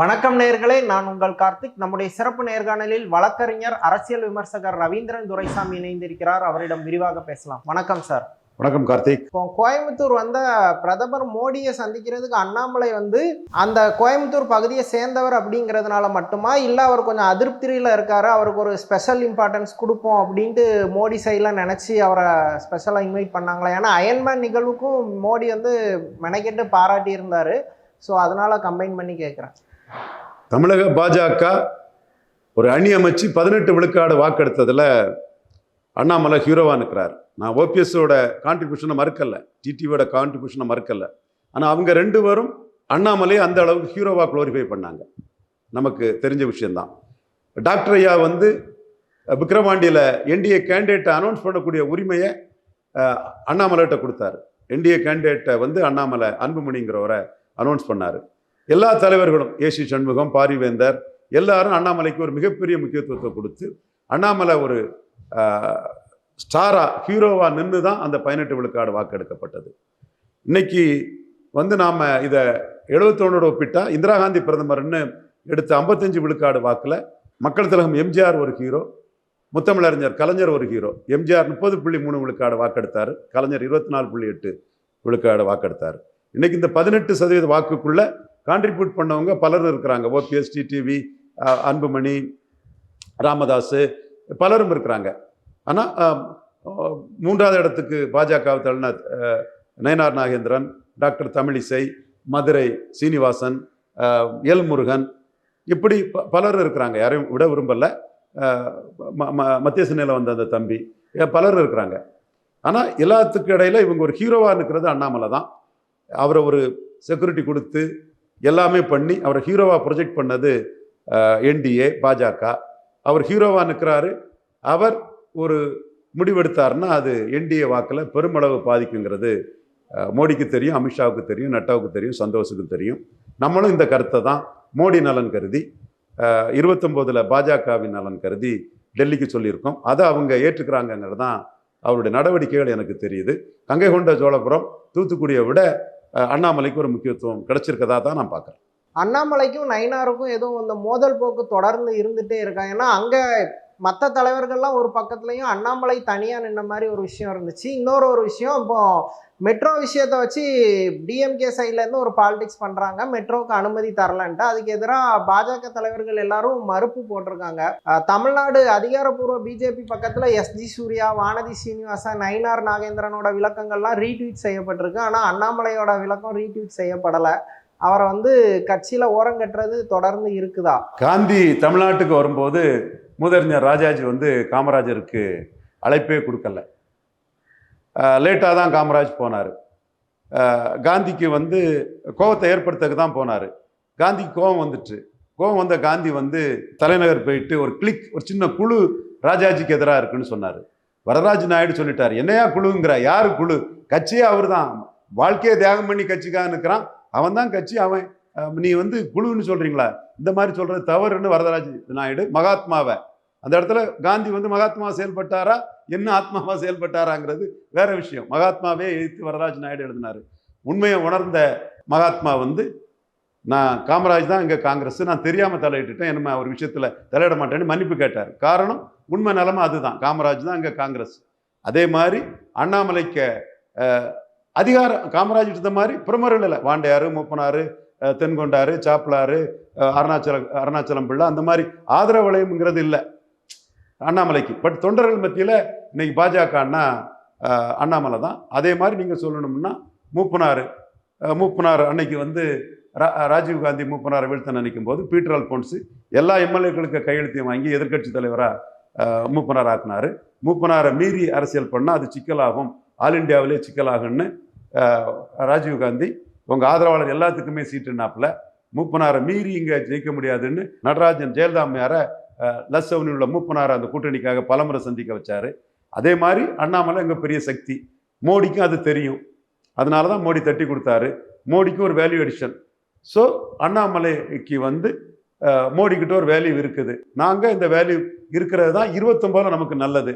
வணக்கம் நேர்களே நான் உங்கள் கார்த்திக். நம்முடைய சிறப்பு நேர்காணலில் வழக்கறிஞர் அரசியல் விமர்சகர் ரவீந்திரன் துரைசாமி இணைந்திருக்கிறார். அவரிடம் விரிவாக பேசலாம். வணக்கம் சார். வணக்கம் கார்த்திக். இப்போ கோயம்புத்தூர் வந்த பிரதமர் மோடியை சந்திக்கிறதுக்கு அண்ணாமலை வந்து அந்த கோயம்புத்தூர் பகுதியை சேர்ந்தவர் அப்படிங்கிறதுனால மட்டுமா? இல்லை அவர் கொஞ்சம் அதிருப்தியில் இருக்காரு? அவருக்கு ஒரு ஸ்பெஷல் இம்பார்ட்டன்ஸ் கொடுப்போம் அப்படின்ட்டு மோடி சைடில் நினச்சி அவரை ஸ்பெஷலாக இன்வைட் பண்ணாங்களா? ஏன்னா அயன்மேன் நிகழ்வுக்கும் மோடி வந்து மெனக்கெட்டு பாராட்டி இருந்தார் ஸோ அதனால கம்பைன் பண்ணி கேட்குறேன். தமிழக பாஜக ஒரு அணி அமைச்சு பதினெட்டு விழுக்காடு வாக்கெடுத்ததில் அண்ணாமலை ஹீரோவாக இருக்கிறார் நான் ஓபிஎஸோட கான்ட்ரிபியூஷனை மறுக்கலை. டிடிவியோட கான்ட்ரிபியூஷனை மறுக்கலை. ஆனால் அவங்க ரெண்டு பேரும் அண்ணாமலையை அந்த அளவுக்கு ஹீரோவாக குளோரிஃபை பண்ணாங்க. நமக்கு தெரிஞ்ச விஷயந்தான் டாக்டர் ஐயா வந்து விக்ரவாண்டியில் என்டிஏ கேண்டிடேட்டை அனௌன்ஸ் பண்ணக்கூடிய உரிமையை அண்ணாமலைகிட்ட கொடுத்தாரு. என்டிஏ கேண்டிடேட்டை வந்து அண்ணாமலை அன்புமணிங்கிறவரை அனௌன்ஸ் பண்ணார். எல்லா தலைவர்களும் ஏசி சண்முகம் பாரிவேந்தர் எல்லாரும் அண்ணாமலைக்கு ஒரு மிகப்பெரிய முக்கியத்துவத்தை கொடுத்து அண்ணாமலை ஒரு ஸ்டாராக ஸ்டாரா நின்று தான் அந்த பதினெட்டு விழுக்காடு வாக்கெடுக்கப்பட்டது. இன்னைக்கு வந்து நாம் இதை எழுபத்தொன்னோட ஒப்பிட்டா இந்திரா காந்தி பிரதமர்னு எடுத்த ஐம்பத்தஞ்சு விழுக்காடு வாக்கில் மக்கள் திலகம் எம்ஜிஆர் ஒரு ஹீரோ முத்தமிழறிஞர் கலைஞர் ஒரு ஹீரோ எம்ஜிஆர் முப்பது புள்ளி மூணு விழுக்காடு வாக்கெடுத்தார் கலைஞர் இருபத்தி நாலு புள்ளி எட்டு விழுக்காடு வாக்கெடுத்தார். இன்னைக்கு இந்த பதினெட்டு சதவீத வாக்குக்குள்ள கான்ட்ரிபியூட் பண்ணவங்க பலர் இருக்கிறாங்க. ஓபிஎஸ் டிடிவி அன்புமணி ராமதாஸ் பலரும் இருக்கிறாங்க. ஆனால் மூன்றாவது இடத்துக்கு பாஜக தள்ளின நயனார் நாகேந்திரன் டாக்டர் தமிழிசை மதுரை சீனிவாசன் எல் முருகன் இப்படி ப- பலர் இருக்கிறாங்க. யாரையும் விட விரும்பல. ம- ம- மத்திய சென்னையில் வந்த அந்த தம்பி பலர் இருக்கிறாங்க. ஆனால் எல்லாத்துக்கு இடையில இவங்க ஒரு ஹீரோவாக இருக்கிறது அண்ணாமலை தான். அவரை ஒரு செக்யூரிட்டி கொடுத்து எல்லாமே பண்ணி அவரை ஹீரோவாக ப்ரொஜெக்ட் பண்ணது என்டிஏ பாஜக. அவர் ஹீரோவாக நிற்கிறாரு அவர் ஒரு முடிவெடுத்தாருன்னா அது என்டிஏ வாக்கில் பெருமளவு பாதிக்குங்கிறது மோடிக்கு தெரியும் அமித்ஷாவுக்கு தெரியும் நட்டாவுக்கு தெரியும் சந்தோஷுக்கு தெரியும். நம்மளும் இந்த கருத்தை தான் மோடி நலன் கருதி இருபத்தொம்போதில் பாஜகவின் நலன் கருதி டெல்லிக்கு சொல்லியிருக்கோம். அதை அவங்க ஏற்றுக்கிறாங்கங்கிறது தான் அவருடைய நடவடிக்கைகள் எனக்கு தெரியுது. கங்கை கொண்ட சோழபுரம் தூத்துக்குடியை விட அண்ணாமலைக்கு ஒரு முக்கியத்துவம் கிடைச்சிருக்கதா தான் நான் பார்க்குறேன். அண்ணாமலைக்கும் நயினாருக்கும் எதுவும் இந்த மோதல் போக்கு தொடர்ந்து இருந்துட்டே இருக்கா? ஏன்னா அங்க மற்ற தலைவர்கள்லாம் ஒரு பக்கத்துலயும் அண்ணாமலை தனியா நின்ன மாதிரி ஒரு விஷயம் இருந்துச்சு. இன்னொரு ஒரு விஷயம் இப்போ மெட்ரோ விஷயத்தை வச்சு டிஎம்கே சைட்லேருந்து ஒரு பாலிடிக்ஸ் பண்ணுறாங்க மெட்ரோக்கு அனுமதி தரலன்ட்டு. அதுக்கு எதிராக பாஜக தலைவர்கள் எல்லாரும் மறுப்பு போட்டிருக்காங்க. தமிழ்நாடு அதிகாரப்பூர்வ பிஜேபி பக்கத்தில் எஸ்ஜி சூர்யா வானதி சீனிவாசன் நயினார் நாகேந்திரனோட விளக்கங்கள்லாம் ரீட்வீட் செய்யப்பட்டிருக்கு. ஆனால் அண்ணாமலையோட விளக்கம் ரீட்வீட் செய்யப்படலை. அவரை வந்து கட்சியில் ஓரங்கட்டுறது தொடர்ந்து இருக்குதா? காந்தி தமிழ்நாட்டுக்கு வரும்போது முதறிஞர் ராஜாஜி வந்து காமராஜருக்கு அழைப்பே கொடுக்கல. லேட்டாக தான் காமராஜ் போனார். காந்திக்கு வந்து கோபத்தை ஏற்படுத்தக்கு தான் போனார். காந்திக்கு கோபம் வந்துட்டு கோபம் வந்த காந்தி வந்து தலைநகர் போயிட்டு ஒரு கிளிக் ஒரு சின்ன குழு ராஜாஜிக்கு எதிராக இருக்குன்னு சொன்னார். வரராஜ் நாயுடு சொல்லிட்டார் என்னையா குழுங்கிறா? யார் குழு? கட்சியே அவர் தான் வாழ்க்கையை தியாகம் பண்ணி கட்சிக்காக நிற்கிறான் அவன் தான் கட்சி அவன் நீ வந்து குழுன்னு சொல்கிறீங்களா இந்த மாதிரி சொல்கிறது தவறுன்னு வரதராஜ் நாயுடு மகாத்மாவை. அந்த இடத்துல காந்தி வந்து மகாத்மா செயல்பட்டாரா? என்ன ஆத்மாவாக செயல்பட்டாராங்கிறது வேற விஷயம். மகாத்மாவே எழுத்து வரராஜ் நாயுடு எழுதினாரு. உண்மையை உணர்ந்த மகாத்மா வந்து நான் காமராஜ் தான் இங்கே காங்கிரஸ் நான் தெரியாமல் தலையிட்டுட்டேன் என்ன ஒரு விஷயத்தில் தலையிட மாட்டேன்னு மன்னிப்பு கேட்டார். காரணம் உண்மை நிலமை அதுதான். காமராஜ் தான் இங்கே காங்கிரஸ். அதே மாதிரி அண்ணாமலைக்கு அதிகாரம் காமராஜ் இருந்த மாதிரி பிரமுகர்கள் இல்லை வாண்டையாறு மூப்பனாறு அஹ், தென்கொண்டாறு சாப்பிளாறு அருணாச்சல அருணாச்சலம் பிள்ளை அந்த மாதிரி ஆதரவு வளையம்ங்கிறது இல்லை. அண்ணாமலைக்கு. பட் தொண்டர்கள் மத்தியில் இன்னைக்கு பாஜக அண்ணா அண்ணாமலை தான். அதே மாதிரி நீங்கள் சொல்லணும்னா மூப்பனார் மூப்பனார் அன்னைக்கு வந்து ரா- ராஜீவ் காந்தி மூப்பனாரை வீழ்த்த நினைக்கும் போது பீட்டர் அல்போன்ஸு எல்லா எம்எல்ஏக்களுக்கு கையெழுத்தையும் வாங்கி எதிர்க்கட்சி தலைவராக மூப்பனார் ஆக்குனாரு. மூப்பனாரை மீறி அரசியல் பண்ணால் அது சிக்கலாகும். ஆல் இண்டியாவிலே சிக்கலாகும்னு ராஜீவ் காந்தி உங்கள் ஆதரவாளர் எல்லாத்துக்குமே சீட்டுனாப்புல மூப்பனாரை மீறி இங்கே ஜெயிக்க முடியாதுன்னு நடராஜன் ஜெயலலிதா அம்மையாரை லஸ் அவனில் உள்ள அந்த கூட்டணிக்காக பலமுறை சந்திக்க வச்சார். அதே மாதிரி அண்ணாமலை எங்கள் பெரிய சக்தி. மோடிக்கும் அது தெரியும். அதனால தான் மோடி தட்டி கொடுத்தாரு. மோடிக்கும் ஒரு வேல்யூ எடிஷன் ஸோ அண்ணாமலைக்கு வந்து மோடிக்கிட்ட ஒரு வேல்யூ இருக்குது. நாங்கள் இந்த வேல்யூ இருக்கிறது தான் இருபத்தொம்போதில் நமக்கு நல்லது.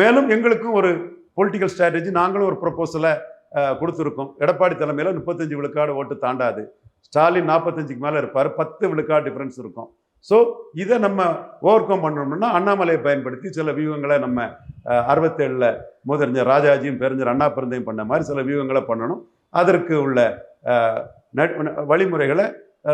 மேலும் எங்களுக்கும் ஒரு பொலிட்டிக்கல் ஸ்ட்ராட்டஜி நாங்களும் ஒரு ப்ரொப்போசலை கொடுத்துருக்கோம். எடப்பாடி தலைமையில் முப்பத்தஞ்சு விழுக்காடு ஓட்டு தாண்டாது. ஸ்டாலின் நாற்பத்தஞ்சுக்கு மேலே இருப்பார். பத்து விழுக்காடு டிஃப்ரென்ஸ் இருக்கும். ஸோ இதை நம்ம ஓவர் கம் பண்ணணும்னா அண்ணாமலையை பயன்படுத்தி சில வியூகங்களை நம்ம அறுபத்தேழில் முதறிஞர் ராஜாஜியும் பெருஞ்சர் அண்ணா பிறந்தையும் பண்ண மாதிரி சில வியூகங்களை பண்ணணும். அதற்கு உள்ள நட்- வழிமுறைகளை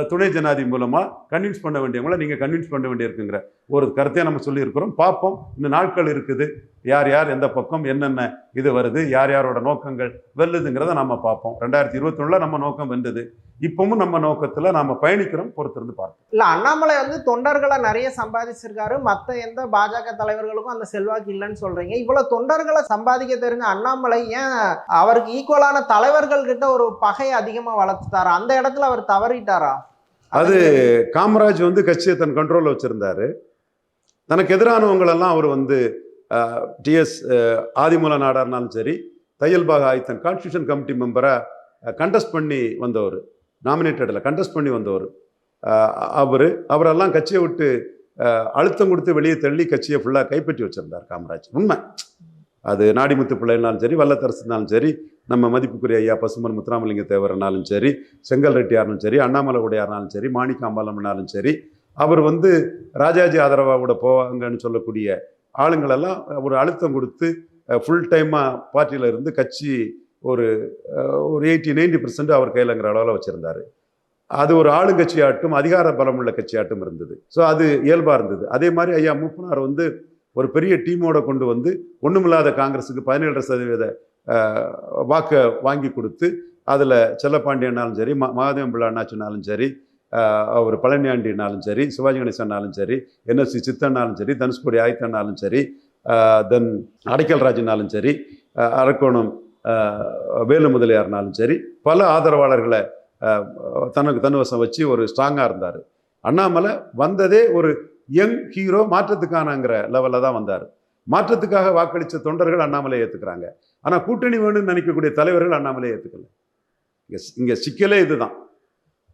துணை ஜனாதி மூலமாக கன்வின்ஸ் பண்ண வேண்டியவங்கள நீங்கள் கன்வின்ஸ் பண்ண வேண்டியிருக்குங்கிற ஒரு கருத்தையை நம்ம சொல்லியிருக்கிறோம். பார்ப்போம். இந்த நாட்கள் இருக்குது. யார் யார் எந்த பக்கம் என்னென்ன இது வருது யார் யாரோட நோக்கங்கள் வெல்லுதுங்கிறத நம்ம பார்ப்போம். ரெண்டாயிரத்தி இருபத்தொன்னில் நம்ம நோக்கம் வென்றது. இப்பவும் நம்ம நோக்கத்துல நாம பயணிக்கிறோம் பொறுத்திருந்து பார்ப்போம். இல்ல அண்ணாமலை வந்து தொண்டர்களை நிறைய சம்பாதிச்சிருக்காரு. மத்த எந்த பாஜக தலைவர்களுக்கும் அந்த செல்வாக்கு இல்லைன்னு சொல்றீங்க. இவ்வளவு தொண்டர்களை சம்பாதிக்க தெரிஞ்ச அண்ணாமலை ஏன் அவருக்கு ஈக்குவலான தலைவர்கள் கிட்ட ஒரு பகை அதிகமா வளர்த்துட்டாரா? அந்த இடத்துல அவர் தவறிட்டாரா? அது காமராஜ் வந்து கட்சியை தன் கண்ட்ரோலில் வச்சிருந்தாரு. தனக்கு எதிரானவங்களெல்லாம் அவர் வந்து டிஎஸ் ஆதிமூல நாடாக இருந்தாலும் சரி தையல்பாக ஆயத்தன் கான்ஸ்டியூஷன் கமிட்டி மெம்பரை கண்டெஸ்ட் பண்ணி வந்தவர். நாமினேட்டடில் கண்டெஸ்ட் பண்ணி வந்தவர். அவர் அவரெல்லாம் கட்சியை விட்டு அழுத்தம் கொடுத்து வெளியே தள்ளி கட்சியை ஃபுல்லாக கைப்பற்றி வச்சுருந்தார் காமராஜ். உண்மை. அது நாடிமுத்து பிள்ளைனாலும் சரி வல்லத்தரசுனாலும் சரி நம்ம மதிப்புக்குரிய ஐயா பசுமன் முத்துராமலிங்க தேவர்னாலும் சரி செங்கல் ரெட்டியார்னாலும் சரி அண்ணாமலை உடையார்னாலும் சரி மாணிக்காம்பாலம்னாலும் சரி அவர் வந்து ராஜாஜி ஆதரவாக கூட போவாங்கன்னு சொல்லக்கூடிய ஆளுங்களெல்லாம் ஒரு அழுத்தம் கொடுத்து ஃபுல் டைமாக பார்ட்டியில் இருந்து கட்சி ஒரு ஒரு எயிட்டி நைன்டி பர்சன்ட் அவர் கையிலங்கிற அளவில் வச்சுருந்தாரு. அது ஒரு ஆளுங்கட்சியாட்டும் அதிகார பலம் உள்ள கட்சியாட்டும் இருந்தது. ஸோ அது இயல்பாக இருந்தது. அதே மாதிரி ஐயா மூப்பனார் வந்து ஒரு பெரிய டீமோட கொண்டு வந்து ஒன்றுமில்லாத காங்கிரஸுக்கு பதினேழு சதவீத வாக்கை வாங்கி கொடுத்து அதில் செல்லப்பாண்டியனாலும் சரி மா மகாதேவன் பிள்ளை அண்ணாச்சினாலும் சரி அவர் பழனியாண்டினாலும் சரி சிவாஜி கணேசனாலும் சரி என்எஸ்சி சித்தன்னாலும் சரி தனுஷ்கோடி ஆயத்தனாலும் சரி தென் அடைக்கல் ராஜனாலும் சரி அரக்கோணம் வேலு முதலியார்னாலும் சரி பல ஆதரவாளர்களை தனக்கு தன்வசம் வச்சு ஒரு ஸ்ட்ராங்காக இருந்தார். அண்ணாமலை வந்ததே ஒரு யங் ஹீரோ மாற்றத்துக்கானங்கிற லெவலில் தான் வந்தார். மாற்றத்துக்காக வாக்களித்த தொண்டர்கள் அண்ணாமலை ஏற்றுக்கிறாங்க ஆனால் கூட்டணி வேணும்னு நினைக்கக்கூடிய தலைவர்கள் அண்ணாமலை ஏற்றுக்கல இங்கே இங்கே சிக்கலே இதுதான்.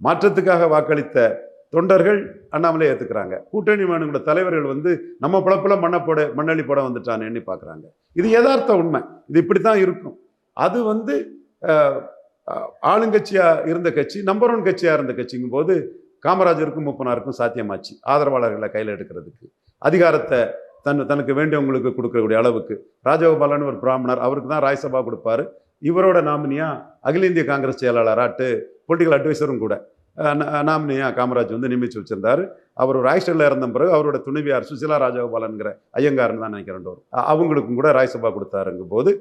மாற்றத்துக்காக வாக்களித்த தொண்டர்கள் அண்ணாமலை ஏற்றுக்கிறாங்க கூட்டணி வேணுங்கிற தலைவர்கள் வந்து நம்ம பிழப்புல மண்ணை போட மண்ணள்ளி போட வந்துட்டான்னு எண்ணி பார்க்குறாங்க இது யதார்த்த உண்மை. இது இப்படி தான் இருக்கும். அது வந்து ஆளுங்கட்சியாக இருந்த கட்சி நம்பர் ஒன் கட்சியாக இருந்த கட்சிங்கும் போது காமராஜருக்கும் மூப்பனாருக்கும் சாத்தியமாச்சு. ஆதரவாளர்களை கையில் எடுக்கிறதுக்கு. அதிகாரத்தை தன் தனக்கு வேண்டியவங்களுக்கு கொடுக்கக்கூடிய அளவுக்கு. ராஜகோபாலன் ஒரு பிராமணர் அவருக்கு தான் ராஜ்சபா கொடுப்பாரு. இவரோட நாமினியா அகில இந்திய காங்கிரஸ் செயலாளராட்டு பொலிட்டிக்கல் அட்வைசரும் கூட. அஹ், நாமினியா காமராஜ் வந்து நியமித்து வச்சிருந்தார். அவர் ஒரு இருந்த பிறகு அவரோட துணைவியார் சுசிலா ராஜகோபாலன்கிற ஐயங்காரன் தான் நினைக்கிறேன். ஒரு அவங்களுக்கும் கூட ராஜ்சபா கொடுத்தாருங்கும் போது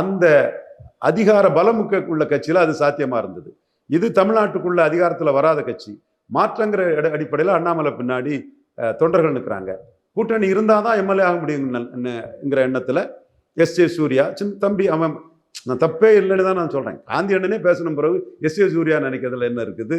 அந்த அதிகார பலமுக்க உள்ள கட்சியில் அது சாத்தியமாக இருந்தது. இது தமிழ்நாட்டுக்குள்ள அதிகாரத்தில் வராத கட்சி. மாற்றங்கிற அடிப்படையில் அண்ணாமலை பின்னாடி தொண்டர்கள் நிற்கிறாங்க கூட்டணி இருந்தால் தான் எம்எல்ஏ ஆக முடியுங்கிற எண்ணத்தில் எஸ் ஜே சூர்யா சின்ன தம்பி அவன் நான் தப்பே இல்லைன்னு தான் நான் சொல்கிறேன் காந்தி அண்ணனே பேசின பிறகு எஸ் ஏ சூர்யா நினைக்கிறதுல என்ன இருக்குது?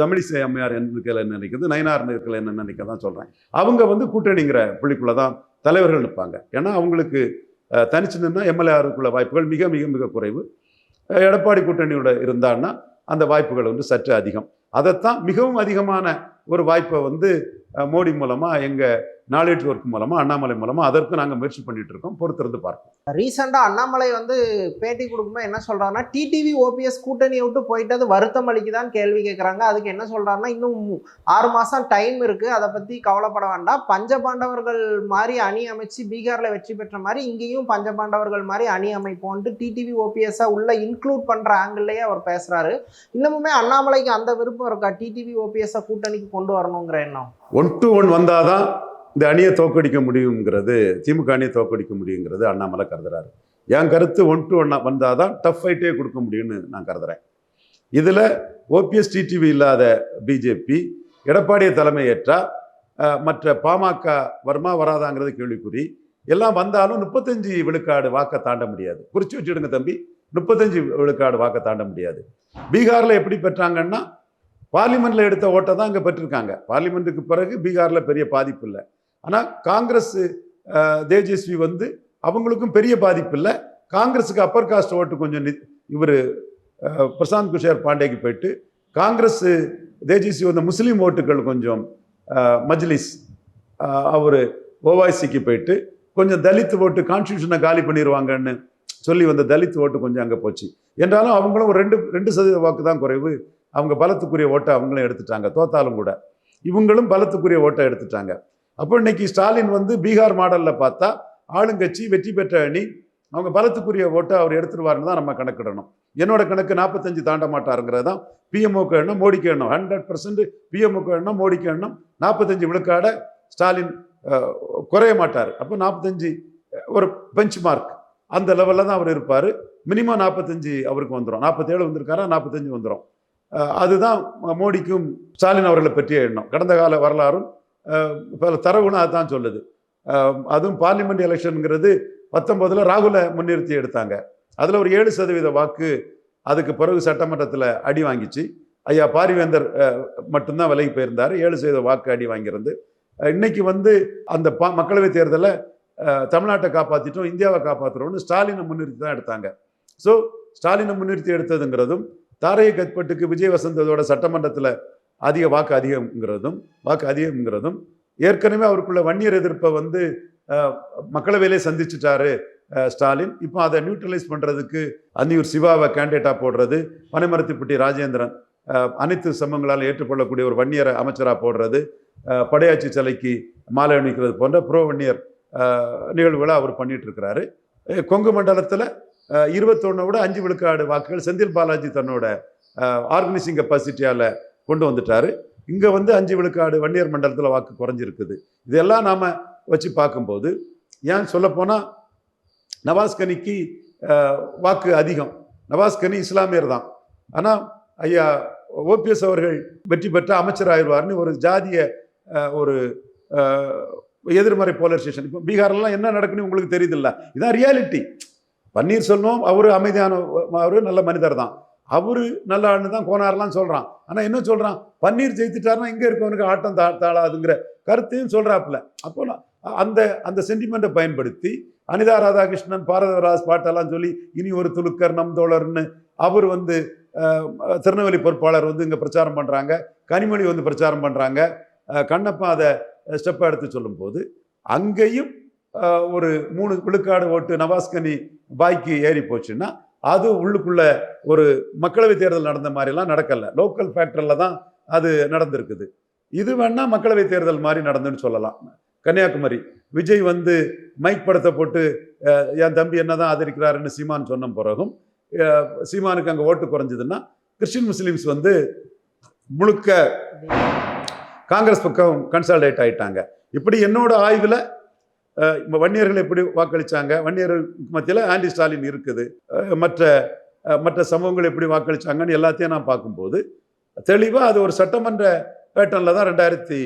தமிழிசை அம்மையார் இருக்கிறதுல என்ன நினைக்கிறது நயனார் இருக்கிறதுல என்ன நினைக்க தான் சொல்கிறேன் அவங்க வந்து கூட்டணிங்கிற புள்ளிக்குள்ளே தான் தலைவர்கள் நிற்பாங்க ஏன்னா அவங்களுக்கு தனிச்சு நின்னால் எம்எல்ஏ வாய்ப்புகள் மிக மிக மிக குறைவு. எடப்பாடி கூட்டணியோட இருந்தான்னா அந்த வாய்ப்புகள் வந்து சற்று அதிகம். அதைத்தான் மிகவும் அதிகமான ஒரு வாய்ப்பை வந்து மோடி மூலமாக எங்கள் நாலேஜ் ஒர்க் மூலமாக அண்ணாமலை மூலமாக அதற்கு நாங்கள் முயற்சி பண்ணிட்டு இருக்கோம் பொறுத்திருந்து பார்ப்போம். ரீசெண்டாக அண்ணாமலை வந்து பேட்டி கொடுக்கும்போது என்ன சொல்கிறாங்கன்னா டிடிவி ஓபிஎஸ் கூட்டணியை விட்டு போயிட்டது வருத்தம் அளிக்குதான் கேள்வி கேட்குறாங்க அதுக்கு என்ன சொல்கிறாங்கன்னா இன்னும் ஆறு மாதம் டைம் இருக்குது அதை பற்றி கவலைப்பட வேண்டாம். பஞ்சபாண்டவர்கள் மாதிரி அணி அமைச்சு பீகாரில் வெற்றி பெற்ற மாதிரி இங்கேயும் பஞ்சபாண்டவர்கள் மாதிரி அணி அமைப்போன்ட்டு டிடிவி ஓபிஎஸ்ஸை உள்ளே இன்க்ளூட் பண்ணுற ஆங்கிள்லேயே அவர் பேசுகிறாரு இன்னமுமே அண்ணாமலைக்கு அந்த விருப்பம் இருக்கா? டிடிவி ஓபிஎஸ்ஸை கூட்டணிக்கு கொண்டு வரணுங்கிற எண்ணம். ஒன் டு ஒன் வந்தால் தான் இந்த அணியை தோக்கடிக்க முடியுங்கிறது திமுக அணியை தோக்கடிக்க முடியுங்கிறது அண்ணாமலை கருதுறாரு. என் கருத்து ஒன் டு ஒன்னா வந்தால் தான் டஃப் ஃபைட்டே கொடுக்க முடியும்னு நான் கருதுறேன். இதில் ஓபிஎஸ் டிடிவி இல்லாத பிஜேபி எடப்பாடியை தலைமையேற்றா மற்ற பாமக வருமா வராதாங்கிறது கேள்விக்குறி. எல்லாம் வந்தாலும் முப்பத்தஞ்சு விழுக்காடு வாக்கை தாண்ட முடியாது. குறிச்சு வச்சுடுங்க தம்பி முப்பத்தஞ்சு விழுக்காடு வாக்கை தாண்ட முடியாது. பீகாரில் எப்படி பெற்றாங்கன்னா பார்லிமெண்ட்ல எடுத்த ஓட்டை தான் இங்கே பெற்றிருக்காங்க. பார்லிமெண்ட்டுக்கு பிறகு பீகாரில் பெரிய பாதிப்பு இல்லை. ஆனால் காங்கிரஸ் தேஜஸ்வி வந்து அவங்களுக்கும் பெரிய பாதிப்பு இல்லை. காங்கிரஸுக்கு அப்பர் காஸ்ட் ஓட்டு கொஞ்சம் இவர் பிரசாந்த் குஷேர் பாண்டேக்கு போயிட்டு காங்கிரஸ் தேஜஸ்வி வந்த முஸ்லீம் ஓட்டுகள் கொஞ்சம் மஜ்லிஸ் அவர் ஓவாய்சிக்கு போயிட்டு கொஞ்சம் தலித் ஓட்டு கான்ஸ்டியூஷனை காலி பண்ணிடுவாங்கன்னு சொல்லி வந்த தலித் ஓட்டு கொஞ்சம் அங்கே போச்சு. என்றாலும் அவங்களும் ஒரு ரெண்டு ரெண்டு சதவீத வாக்கு தான் குறைவு. அவங்க பலத்துக்குரிய ஓட்டை அவங்களும் எடுத்துட்டாங்க தோத்தாலும் கூட. இவங்களும் பலத்துக்குரிய ஓட்டை எடுத்துட்டாங்க. அப்போ இன்னைக்கு ஸ்டாலின் வந்து பீகார் மாடலில் பார்த்தா ஆளுங்கட்சி வெற்றி பெற்ற அணி அவங்க பலத்துக்குரிய ஓட்டை அவர் எடுத்துருவாருன்னு தான் நம்ம கணக்கிடணும். என்னோட கணக்கு நாற்பத்தஞ்சு தாண்ட மாட்டாருங்கிறது தான். பிஎம்ஓக்கு எண்ணம் மோடிக்கு எண்ணம். ஹண்ட்ரட் பர்சன்ட் பிஎம்ஓக்கு எண்ணம் மோடிக்கு எண்ணம். நாற்பத்தஞ்சு விழுக்காட ஸ்டாலின் குறைய மாட்டார். அப்போ நாற்பத்தஞ்சு ஒரு பெஞ்ச் மார்க் அந்த லெவலில் தான் அவர் இருப்பார். மினிமம் நாற்பத்தஞ்சு அவருக்கு வந்துடும் நாற்பத்தேழு வந்திருக்காரா? நாற்பத்தஞ்சு வந்துடும் அதுதான் மோடிக்கும் ஸ்டாலின் அவர்களை பற்றிய எண்ணம். கடந்த கால வரலாறும் பல தரவுகளும் அதுதான் சொல்லுது. அதுவும் பார்லிமெண்ட் எலெக்ஷனுங்கிறது பத்தொன்பதில் ராகுலை முன்னிறுத்தி எடுத்தாங்க. அதில் ஒரு ஏழு சதவீத வாக்கு அதுக்கு பிறகு சட்டமன்றத்தில் அடி வாங்கிச்சு. ஐயா பாரிவேந்தர் மட்டும்தான் விலகி போயிருந்தார். ஏழு சதவீத வாக்கு அடி வாங்கியிருந்து. இன்னைக்கு வந்து அந்த பா மக்களவைத் தேர்தலை தமிழ்நாட்டை காப்பாற்றிட்டோம் இந்தியாவை காப்பாற்றுறோம்னு ஸ்டாலினை முன்னிறுத்தி தான் எடுத்தாங்க. ஸோ ஸ்டாலினை முன்னிறுத்தி எடுத்ததுங்கிறதும் தாரைய கட்பட்டுக்கு விஜய் வசந்ததோட சட்டமன்றத்தில் அதிக வாக்கு அதிகம்ங்கிறதும் வாக்கு அதிகம்ங்கிறதும் ஏற்கனவே அவருக்குள்ள வன்னியர் எதிர்ப்பை வந்து மக்களவையிலே சந்திச்சுட்டாரு ஸ்டாலின். இப்போ அதை நியூட்ரலைஸ் பண்ணுறதுக்கு அந்தியூர் சிவாவை கேண்டிடேட்டாக போடுறது பனைமரத்துப்பட்டி ராஜேந்திரன் அனைத்து சமங்களால் ஏற்றுக்கொள்ளக்கூடிய ஒரு வன்னியரை அமைச்சராக போடுறது படையாட்சி படையாச்சி சிலைக்கு மாலை அணிக்கிறது போன்ற ப்ரோ வன்னியர் நிகழ்வுகளை அவர் பண்ணிட்டு இருக்கிறாரு. கொங்கு மண்டலத்தில் இருபத்தொன்னோட விட அஞ்சு விழுக்காடு வாக்குகள் செந்தில் பாலாஜி தன்னோட ஆர்கனைசிங் கெப்பாசிட்டியால் கொண்டு வந்துட்டார். இங்கே வந்து அஞ்சு விழுக்காடு வன்னியர் மண்டலத்தில் வாக்கு குறைஞ்சிருக்குது. இதெல்லாம் நாம் வச்சு பார்க்கும்போது ஏன் சொல்லப்போனால் நவாஸ் கனிக்கு வாக்கு அதிகம். நவாஸ் கனி இஸ்லாமியர் தான். ஆனால் ஐயா ஓபிஎஸ் அவர்கள் வெற்றி பெற்ற அமைச்சர் ஆயிடுவார்னு ஒரு ஜாதிய ஒரு எதிர்மறை போலரைசேஷன் இப்போ பீகார்லாம் என்ன நடக்குன்னு உங்களுக்கு தெரியுதில்ல? இதான் ரியாலிட்டி பன்னீர்செல்வம் அவர் அமைதியான அவர் நல்ல மனிதர் தான். அவர் நல்ல ஆளுன்னு தான் கோனார்லாம் சொல்கிறான் ஆனால் என்ன சொல்கிறான் பன்னீர் ஜெயித்துட்டாருன்னா இங்கே இருக்கவனுக்கு ஆட்டம் தா தாழாதுங்கிற கருத்தையும் சொல்கிறாப்புல அப்போ அந்த அந்த சென்டிமெண்ட்டை பயன்படுத்தி அனிதா ராதாகிருஷ்ணன் பாரதராஜ் பாட்டெல்லாம் சொல்லி இனி ஒரு துலுக்கர் நம் தோழர்னு அவர் வந்து திருநெல்வேலி பொறுப்பாளர் வந்து இங்கே பிரச்சாரம் பண்ணுறாங்க கனிமொழி வந்து பிரச்சாரம் பண்ணுறாங்க கண்ணப்பா அதை ஸ்டெப்பாக எடுத்து சொல்லும்போது அங்கேயும் ஒரு மூணு விழுக்காடு ஓட்டு நவாஸ்கனி பாய்க்கு ஏறி போச்சுன்னா அது உள்ளுக்குள்ள ஒரு மக்களவை தேர்தல் நடந்த மாதிரிலாம் நடக்கலை. லோக்கல் ஃபேக்டரில் தான் அது நடந்திருக்குது. இது வேணால் மக்களவை தேர்தல் மாதிரி நடந்துன்னு சொல்லலாம். கன்னியாகுமரி விஜய் வந்து மைக் படத்தை போட்டு என் தம்பி என்னதான் ஆதரிக்கிறாருன்னு சீமான் சொன்ன பிறகும் சீமானுக்கு அங்கே ஓட்டு குறைஞ்சதுன்னா கிறிஸ்டின் முஸ்லீம்ஸ் வந்து முழுக்க காங்கிரஸ் பக்கம் கன்சால்டேட் ஆயிட்டாங்க இப்படி என்னோட ஆய்வில் வன்னியர்கள் எப்படி வாக்களிச்சாங்க? வன்னியர்கள் மத்தியில் ஆன்டி ஸ்டாலின் இருக்குது. மற்ற மற்ற சமூகங்கள் எப்படி வாக்களித்தாங்கன்னு எல்லாத்தையும் நான் பார்க்கும்போது தெளிவாக அது ஒரு சட்டமன்ற பேட்டர்னில் தான் ரெண்டாயிரத்தி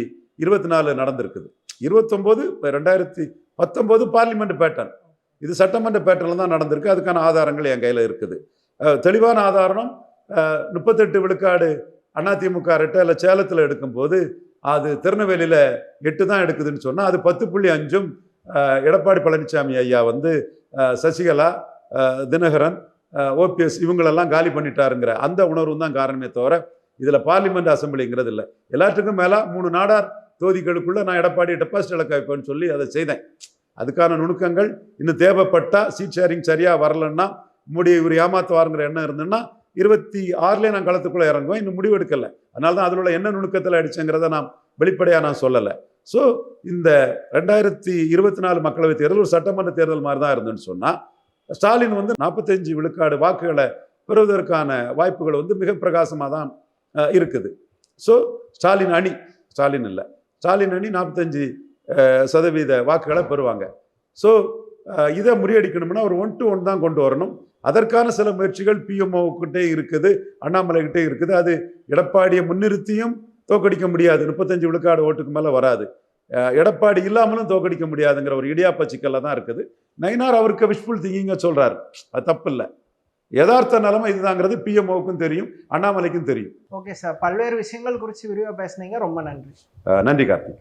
இருபத்தி நாலு நடந்திருக்குது. இருபத்தொம்போது ரெண்டாயிரத்தி பத்தொம்போது பார்லிமெண்ட் பேட்டர்ன். இது சட்டமன்ற பேட்டர்னில் தான் நடந்திருக்கு. அதுக்கான ஆதாரங்கள் என் கையில் இருக்குது. தெளிவான ஆதாரம் முப்பத்தெட்டு விழுக்காடு அதிமுக ரெட்டையில் சேலத்தில் எடுக்கும்போது அது திருநெல்வேலியில் எட்டு தான் எடுக்குதுன்னு சொன்னால் அது பத்து புள்ளி அஞ்சும் எடப்பாடி பழனிசாமி ஐயா வந்து சசிகலா தினகரன் ஓபிஎஸ் இவங்களெல்லாம் காலி பண்ணிட்டாருங்கிற அந்த உணர்வு தான் காரணமே தவிர இதில் பார்லிமெண்ட் அசம்பிளிங்கிறது இல்லை. எல்லாத்துக்கும் மேலே மூணு நாடார் தொகுதிகளுக்குள்ளே நான் எடப்பாடி டெபாசிட் இழக்க வைப்பேன்னு சொல்லி அதை செய்தேன். அதுக்கான நுணுக்கங்கள் இன்னும் தேவைப்பட்டா சீட் ஷேரிங் சரியாக வரலன்னா முடி இவர் ஏமாத்துவாருங்கிற எண்ணம் இருந்ததுன்னா இருபத்தி ஆறுலேயே நான் களத்துக்குள்ளே இறங்குவேன் இன்னும் முடிவு எடுக்கல. அதனால தான் அதில் உள்ள என்ன நுணுக்கத்தில் அடிச்சேங்கிறத நான் வெளிப்படையாக நான் சொல்லலை. ஸோ இந்த ரெண்டாயிரத்தி இருபத்தி நாலு மக்களவைத் தேர்தல் ஒரு சட்டமன்ற தேர்தல் மாதிரி தான் இருந்துன்னு சொன்னால் ஸ்டாலின் வந்து நாற்பத்தஞ்சு விழுக்காடு வாக்குகளை பெறுவதற்கான வாய்ப்புகள் வந்து மிக பிரகாசமாக தான் இருக்குது. ஸோ ஸ்டாலின் அணி ஸ்டாலின் இல்லை ஸ்டாலின் அணி நாற்பத்தஞ்சு சதவீத வாக்குகளை பெறுவாங்க. ஸோ இதை முறியடிக்கணும்னா ஒரு ஒன் டு ஒன் தான் கொண்டு வரணும். அதற்கான சில முயற்சிகள் பிஎம்ஓக்கிட்டே இருக்குது அண்ணாமலைகிட்டே இருக்குது. அது எடப்பாடியை முன்னிறுத்தியும் தோக்கடிக்க முடியாது. முப்பத்தஞ்சு விழுக்காடு ஓட்டுக்கு மேலே வராது. எடப்பாடி இல்லாமலும் தோக்கடிக்க முடியாதுங்கிற ஒரு இடியாப்ப சிக்கலில் தான் இருக்குது. நயினார் அவருக்கு விஷுவல் திங்கிங்க சொல்றாரு. அது தப்பு இல்லை யதார்த்த நிலைமை இதுதாங்கிறது பிஎம்ஓவுக்கும் தெரியும் அண்ணாமலைக்கும் தெரியும். Okay sir. பல்வேறு விஷயங்கள் குறித்து விரிவாக பேசுனீங்க. ரொம்ப நன்றி. நன்றி கார்த்திக்.